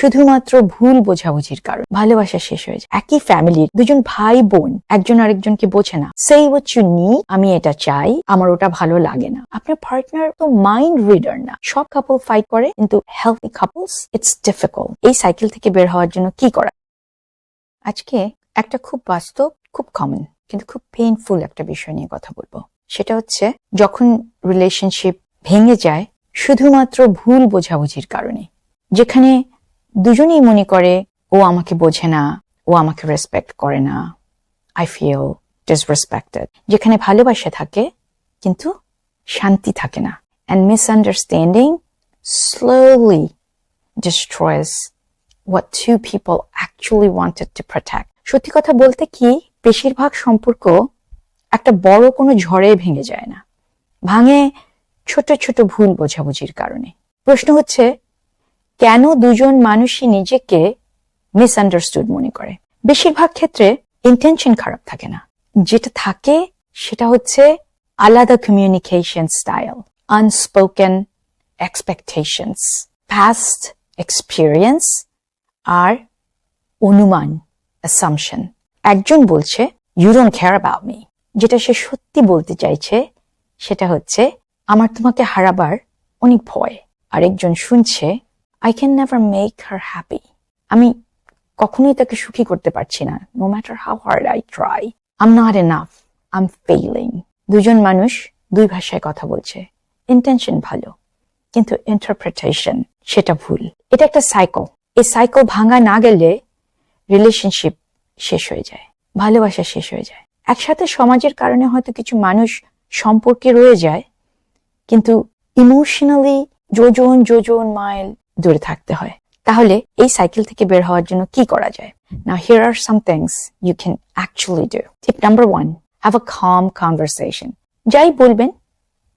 শুধুমাত্র ভুল বোঝাবুঝির কারণ। ভালোবাসা শেষ হয়ে যায়। একই ফ্যামিলির দুজন ভাই বোন, একজন আরেকজনকে বোঝে না। সেই হচ্ছে নি আমি এটা চাই, আমার ওটা ভালো লাগে না। আপনার পার্টনার তো মাইন্ড রিডার না। সব কাপল ফাইট করে, কিন্তু হেলথি কাপলস ইটস ডিফিকাল্ট এই সাইকেল থেকে বের হওয়ার জন্য কি করা? আজকে একটা খুব বাস্তব, খুব কমন কিন্তু খুব পেইনফুল একটা বিষয় নিয়ে কথা বলব। সেটা হচ্ছে, যখন রিলেশনশিপ ভেঙে যায়, শুধুমাত্র ভুল বোঝাবুঝির কারণে। যেখানে দুজনেই মনে করে, ও আমাকে বোঝে না, ও আমাকে রেসপেক্ট করে না। আই ফিল ডিসরেসপেক্টেড যেখানে ভালোবাসা থাকে, কিন্তু শান্তি থাকে না। And misunderstanding slowly destroys what two people actually wanted to protect. সত্যি কথা বলতে কি, বেশিরভাগ সম্পর্ক একটা বড় কোনো ঝড়ে ভেঙে যায় না। ভাঙে ছোট ছোট ভুল বোঝাবুঝির কারণে। প্রশ্ন হচ্ছে কেন দুজন মানুষই নিজেকে মিসআন্ডারস্টুড মনে করে? বেশিরভাগ ক্ষেত্রে ইন্টেনশন খারাপ থাকে না। যেটা থাকে, সেটা হচ্ছে আলাদা communication style unspoken expectations past experience আর অনুমান অ্যাসামশন একজন বলছে ইউ ডোন্ট কেয়ার মি যেটা সে সত্যি বলতে চাইছে, সেটা হচ্ছে, আমার তোমাকে হারাবার অনেক ভয়। আরেকজন শুনছে I can never make her happy আমি কখনোই তাকে সুখী করতে পারছি না no matter how hard I try am not enough am failing দুজন মানুষ দুই ভাষায় কথা বলছে। ইন্টেনশন ভালো, কিন্তু ইন্টারপ্রিটেশন সেটা ভুল। এটা একটা সাইকেল এই সাইকো ভাঙা না গেলে রিলেশনশিপ শেষ হয়ে যায়, ভালোবাসা শেষ হয়ে যায়। একসাথে সমাজের কারণে হয়তো কিছু মানুষ সম্পর্কে রয়ে যায়, কিন্তু ইমোশনালি যোজন যোজন মাইল দূরে থাকতে হয়। তাহলে এই সাইকেল থেকে বের হওয়ার জন্য কি করা যায়? না here are some things you can actually do tip number one have a calm conversation যাই বলবেন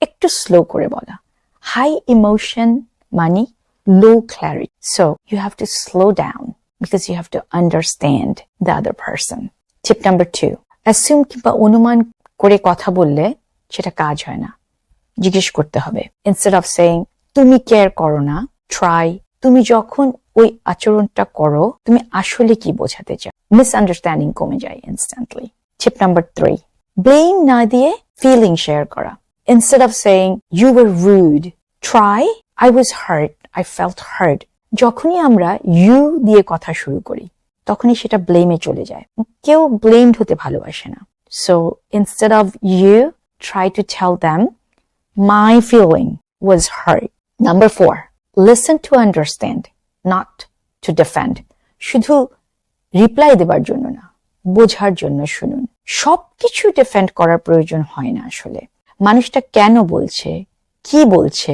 একটু স্লো করে বলা। হাই ইমোশন মানে low clarity so you have to slow down because you have to understand the other person. Tip number two, assume কিংবা অনুমান করে কথা বললে সেটা কাজ হয় না। জিজ্ঞেস করতে হবে। ইনস্টেড অফ সেইং তুমি কেয়ার করো না ট্রাই তুমি যখন ওই আচরণটা করো, তুমি আসলে কি বোঝাতে চাও? মিসআন্ডারস্ট্যান্ডিং কমে যায় instantly tip number three blame না দিয়ে ফিলিং শেয়ার করা। Instead of saying you were rude try I was hurt I felt hurt যখনই আমরা ইউ দিয়ে কথা শুরু করি, তখনই সেটা ব্লেমে চলে যায়। কেউ ব্লেমড হতে ভালোবাসে না। So instead of you try to tell them my feeling was hurt number four listen to understand not to defend শুধু রিপ্লাই দেবার জন্য না, বোঝার জন্য শুনুন। সবকিছু ডিফেন্ড করার প্রয়োজন হয় না আসলে। মানুষটা কেন বলছে, কি বলছে,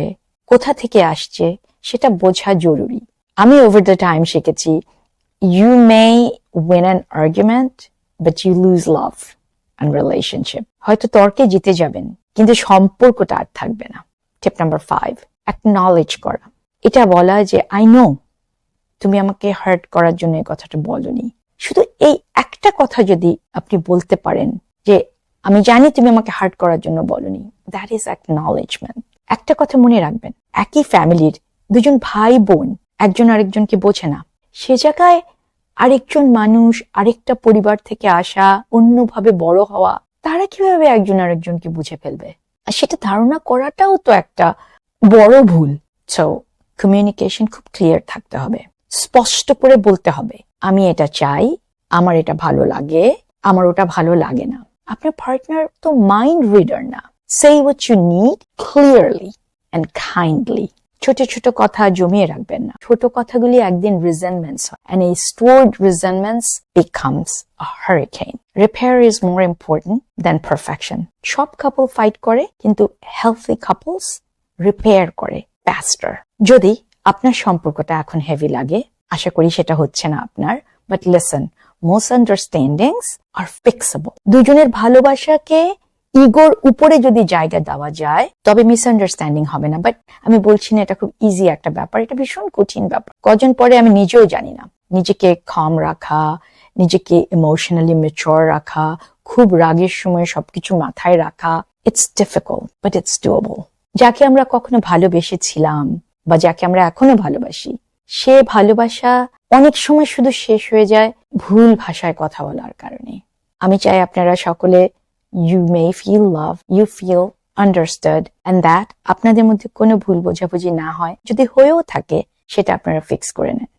কোথা থেকে আসছে, সেটা বোঝা জরুরি। আমি ওভার দ্য টাইম শিখেছি you may win an argument but you lose love and relationship হয়তো তর্কে জিতে যাবেন, কিন্তু সম্পর্কটা আর থাকবে না। টিপ নাম্বার ফাইভ অ্যাকনলেজ করা। এটা বলা যে আই নো তুমি আমাকে হার্ট করার জন্য এই কথাটা বলনি। শুধু এই একটা কথা যদি আপনি বলতে পারেন যে, আমি জানি তুমি আমাকে হার্ট করার জন্য বলনি। দ্যাট ইজ অ্যাকনলেজমেন্ট একটা কথা মনে রাখবেন, একই ফ্যামিলির দুজন ভাই বোন, একজন আরেকজনকে বোঝে না। সে জায়গায় আরেকজন মানুষ, আরেকটা পরিবার থেকে আসা, অন্যভাবে বড় হওয়া, তারা কীভাবে একজন আরেকজনকে বুঝে ফেলবে? সেটা ধারণা করাটাও তো একটা বড় ভুল। সো কমিউনিকেশন খুব ক্লিয়ার থাকতে হবে। স্পষ্ট করে বলতে হবে, আমি এটা চাই, আমার এটা ভালো লাগে, আমার ওটা ভালো লাগে না। আপনার পার্টনার তো মাইন্ড রিডার না। সেই what you need clearly and kindly ছোট ছোট কথা জমিয়ে রাখবেন না। ছোট কথাগুলি একদিন রিজেন্টমেন্টস হয় a stored resentments becomes a hurricane repair is more important than perfection সব কাপল ফাইট করে, কিন্তু হেলথি কাপলস রিপেয়ার করে faster যদি আপনার সম্পর্কটা এখন হেভি লাগে, আশা করি সেটা হচ্ছে না আপনার but listen most understandings are fixable দুজনের ভালোবাসাকে ইগোর উপরে যদি জায়গা দেওয়া যায়, তবে মিসআন্ডারস্ট্যান্ডিং হবে না বাট আমি বলছি না এটা খুব ইজি একটা ব্যাপার, এটা ভীষণ কঠিন ব্যাপার। কজন পরে আমি নিজেও জানি না। নিজেকে খাম রাখা, নিজেকে ইমোশনালি মেচর রাখা, খুব রাগের সময় সবকিছু মাথায় রাখা it's difficult but it's doable যাকে আমরা কখনো ভালোবেসেছিলাম বা যাকে আমরা এখনও ভালোবাসি, সে ভালোবাসা অনেক সময় শুধু শেষ হয়ে যায় ভুল ভাষায় কথা বলার কারণে। আমি চাই আপনারা সকলে you may feel love you feel understand and that আপনাদের মধ্যে কোনো ভুল বোঝাবুঝি না হয়। যদি হয়েও থাকে, সেটা আপনারা ফিক্স করে নেন।